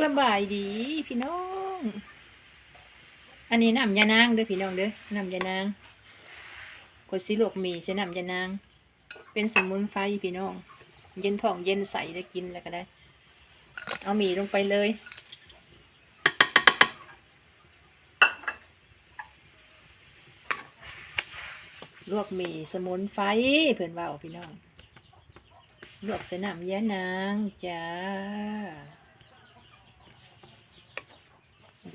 สบายดีพี่น้อง อันนี้น้ำยานางเด้อพี่น้องเด้อน้ำยานางกดสิลวกหมีใช้น้ำยานาง เป็นสมุนไพรพี่น้อง เย็นท้องเย็นใสได้กินแล้วก็ได้ เอาหมี่ลงไปเลย ลวกหมี่สมุนไพรเพื่อนว่าพี่น้อง ลวกใส่น้ำยานางจ้า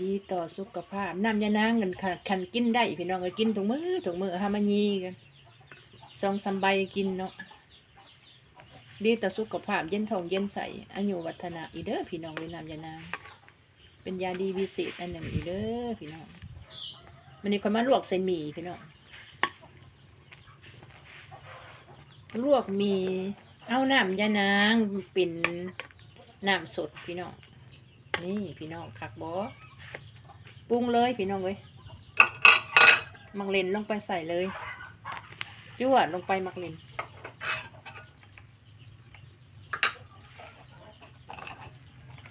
ดีต่อสุขภาพ น้ำยานางเงินขันขันกินได้พี่น้องก็กินถุงมือถุงมือฮามายีกันสองสามใบกินเนาะดีต่อสุขภาพเย็นท้องเย็นใสอายุวัฒนะอีเด้อพี่น้องเลยน้ำยานางเป็นยาดีวิเศษอันหนึ่งอีเด้อพี่น้องมันนี่คนมาลวกใส่หมี่พี่น้องลวกหมีเอาน้ำยานางเป็นน้ำสดพี่น้องนี่พี่น้องคักบอ ปรุงเลยพี่น้องเลยมักเลนลงไปใส่เลยจั่วลงไปมักเลน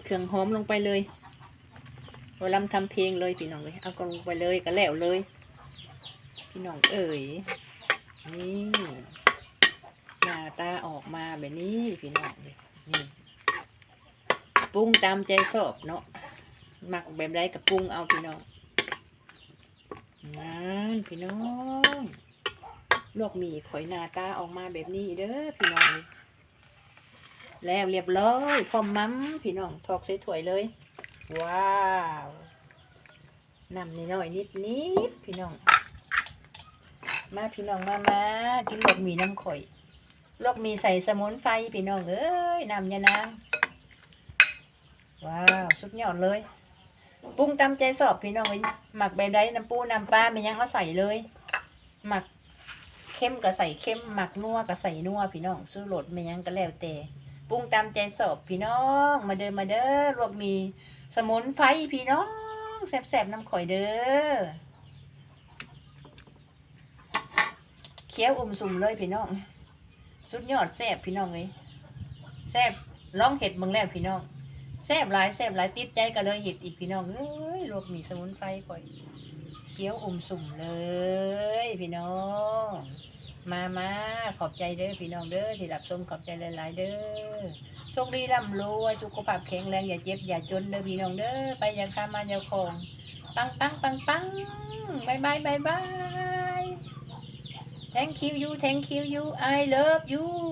เครื่องหอมลงไปเลยเวลาทำเพลงเลยพี่น้องเลยเอาก็ลงไปเลยก็แล้วเลย พี่น้องเอ๋ยนี่หน้าตาออกมาแบบนี้พี่น้องเลยนี่ปรุงตามใจชอบเนาะ หมักแบบไรกับปรุงเอาพี่น้องนั่นพี่น้องลวกหมี่ข่อยนาตาออกมาแบบนี้เด้อพี่น้องแล้วเรียบร้อยพร้อมมั้มพี่น้องทอกใส่ถ้วยเลย ว้าวน้ำนิดหน่อยนิดนิดพี่น้อง มาพี่น้องมามากินลวกหมี่น้ำข่อยลวกหมี่ใส่สมุนไพรพี่น้องเอ้ยน้ำยานางว้าว สุดยอดเลย ปรุงตามใจสอบพี่น้องเอ้ยหมักแบบใดน้ำปูน้ำปลาไม่ยังเอาใส่เลย หมักเข้มก็ใส่เข้มหมักนัวก็ใส่นัวพี่น้องสู้รสไม่ยังก็แล้วแต่ปรุงตามใจสอบพี่น้อง มาเด้อมาเด้อลวกมีสมุนไพรพี่น้องแซ่บๆน้ำข่อยเด้อเคี้ยวอุ่มสุ่มเลยพี่น้องสุดยอดแซ่บพี่น้องเลยแซ่บลองเห็ดเบิ่งแล้วพี่น้อง แซ่บหลายแซ่บหลายติดใจก็เลยเห็ดอีกพี่น้องเอ้ยลวกหมีสมุนไพรก่อยเคี้ยวอมสุ่มเลย พี่น้อง มามาขอบใจเด้อพี่น้องเด้อที่รับชมขอบใจหลาย ๆ เด้อโชคดีร่ำรวยสุขภาพแข็งแรงอย่าเจ็บอย่าจนเด้อพี่น้องเด้อไปอย่าข้ามมาอย่าของปังปังปังปังบายบายบายบาย thank you you thank you you I love you